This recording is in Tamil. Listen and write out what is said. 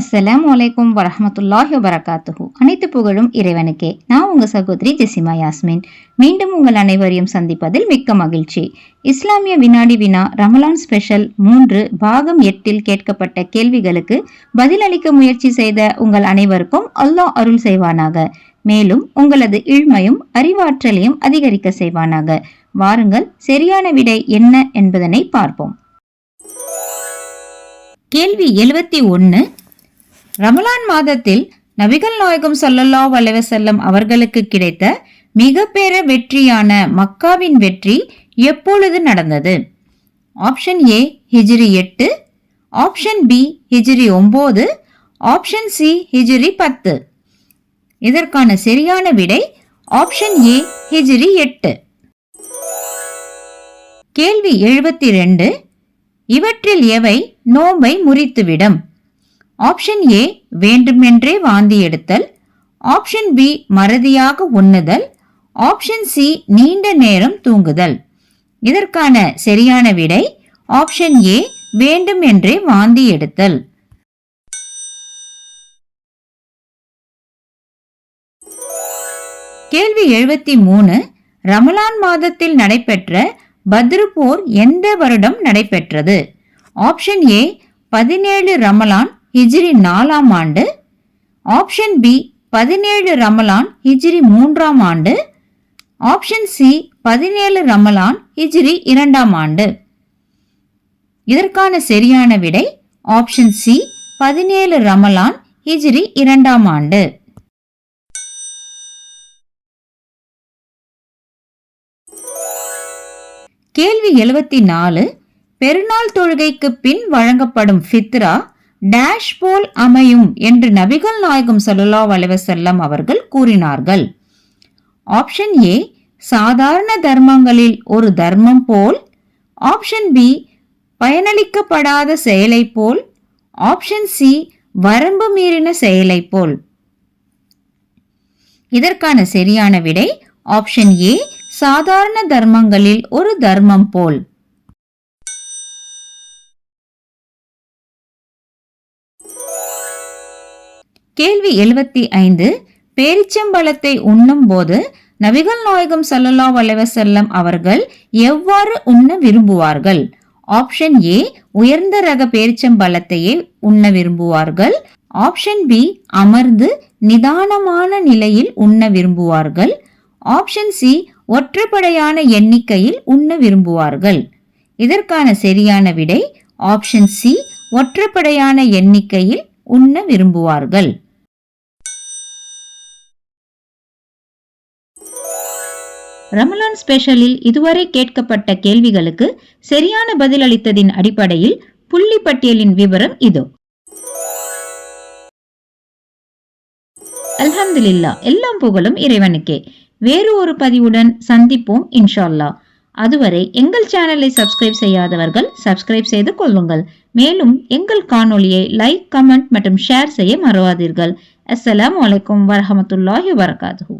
அஸ்ஸலாம் அலைக்கும் வரஹமத்துல்லாஹி வபரகாத்துஹு. அனைத்து புகழும் இறைவனுக்கே. நான் உங்கள் சகோதரி ஜெசிமா யாஸ்மின். மீண்டும் உங்கள் அனைவரையும் சந்திப்பதில் மிக்க மகிழ்ச்சி. இஸ்லாமிய வினாடி வினா ரமலான் ஸ்பெஷல் மூன்று பாகம் எட்டில் கேட்கப்பட்ட கேள்விகளுக்கு பதிலளிக்க முயற்சி செய்த உங்கள் அனைவருக்கும் அல்லாஹ் அருள் செய்வானாக. மேலும் உங்களது இழ்மையும் அறிவாற்றலையும் அதிகரிக்க செய்வானாக. வாருங்கள் சரியான விடை என்ன என்பதனை பார்ப்போம். கேள்வி எழுபத்தி ஒன்று ரமலான் மாதத்தில் நபிகள் நாயகம் ஸல்லல்லாஹு அலைஹி செல்லம் அவர்களுக்கு கிடைத்த மிக பெற வெற்றியான மக்காவின் வெற்றி எப்பொழுது நடந்தது? ஆப்ஷன் ஏ ஹிஜ்ரி எட்டு. ஆப்ஷன் பி ஹிஜிரி ஒன்பது ஆப்ஷன் சி ஹிஜிரி பத்து. இதற்கான சரியான விடை ஆப்ஷன் ஏ ஹிஜ்ரி எட்டு. கேள்வி எழுபத்தி ரெண்டு. இவற்றில் எவை நோம்பை முறித்துவிடும்? ஆப்ஷன் ஏ வேண்டுமென்றே வாந்தி எடுத்தல். ஆப்ஷன் பி மறதியாக உண்ணுதல். ஆப்ஷன் சி நீண்ட நேரம் தூங்குதல். இதற்கான சரியான விடை ஆப்ஷன் ஏ வேண்டும் என்றே வாந்தி எடுத்தல். கேள்வி எழுபத்தி மூணு ரமலான் மாதத்தில் நடைபெற்ற பத்ரு போர் எந்த வருடம் நடைபெற்றது? ஆப்ஷன் ஏ பதினேழு ரமலான் ஹிஜ்ரி நாலாம் ஆண்டு ஆப்ஷன் பி பதினேழு ரமலான் ஹிஜ்ரி மூன்றாம் ஆண்டு ஆப்ஷன் சி பதினேழு ரமலான் ஹிஜ்ரி இரண்டாம் ஆண்டு. இதற்கான சரியான விடை ஆப்ஷன் சி பதினேழு ரமலான் ஹிஜ்ரி இரண்டாம் ஆண்டு. கேள்வி எழுபத்தி நாலு பெருநாள் தொழுகைக்கு பின் வழங்கப்படும் ஃபித்ரா டேஷ் போல் அமையும் என்று நபிகள் நாயகம் ஸல்லல்லாஹு அலைஹி அவர்கள் கூறினார்கள். ஆப்ஷன் ஏ சாதாரண தர்மங்களில் ஒரு தர்மம் போல். ஆப்ஷன் பி பயனளிக்கப்படாத செயலை போல். ஆப்ஷன் சி வரம்பு மீறின செயலை போல். இதற்கான சரியான விடை ஆப்ஷன் ஏ சாதாரண தர்மங்களில் ஒரு தர்மம் போல். கேள்வி எழுபத்தி ஐந்து பேரிச்சம்பழத்தை உண்ணும் போது நபிகள் நாயகம் சல்லல்லா அலைஹி அவர்கள் எவ்வாறு உண்ண விரும்புவார்கள்? ஆப்ஷன் ஏ உயர்ந்த ரக பேரிச்சம்பழத்தையே உண்ண விரும்புவார்கள். ஆப்ஷன் பி அமர்ந்து நிதானமான நிலையில் உண்ண விரும்புவார்கள். ஆப்ஷன் சி ஒற்றைப்படையான எண்ணிக்கையில் உண்ண விரும்புவார்கள். இதற்கான சரியான விடை ஆப்ஷன் சி ஒற்றைப்படையான எண்ணிக்கையில் உண்ண விரும்புவார்கள். ரமலான் ஸ்பெஷலில் இதுவரை கேட்கப்பட்ட கேள்விகளுக்கு சரியான பதிலளித்ததின் அடிப்படையில் புள்ளி பட்டியலின் விவரம் இதோ. அல்ஹம்துலில்லா எல்லாம் புகழும் இறைவனுக்கே. வேறு ஒரு பதிவுடன் சந்திப்போம் இன்ஷால்லா அதுவரை எங்கள் சேனலை சப்ஸ்கிரைப் செய்யாதவர்கள் சப்ஸ்கிரைப் செய்து கொள்ளுங்கள். மேலும் எங்கள் காணொளியை லைக் கமெண்ட் மற்றும் ஷேர் செய்ய மறவாதீர்கள். அஸ்ஸலாம் அலைக்கும் வரஹமத்துல்லாஹி வரகாத்துஹு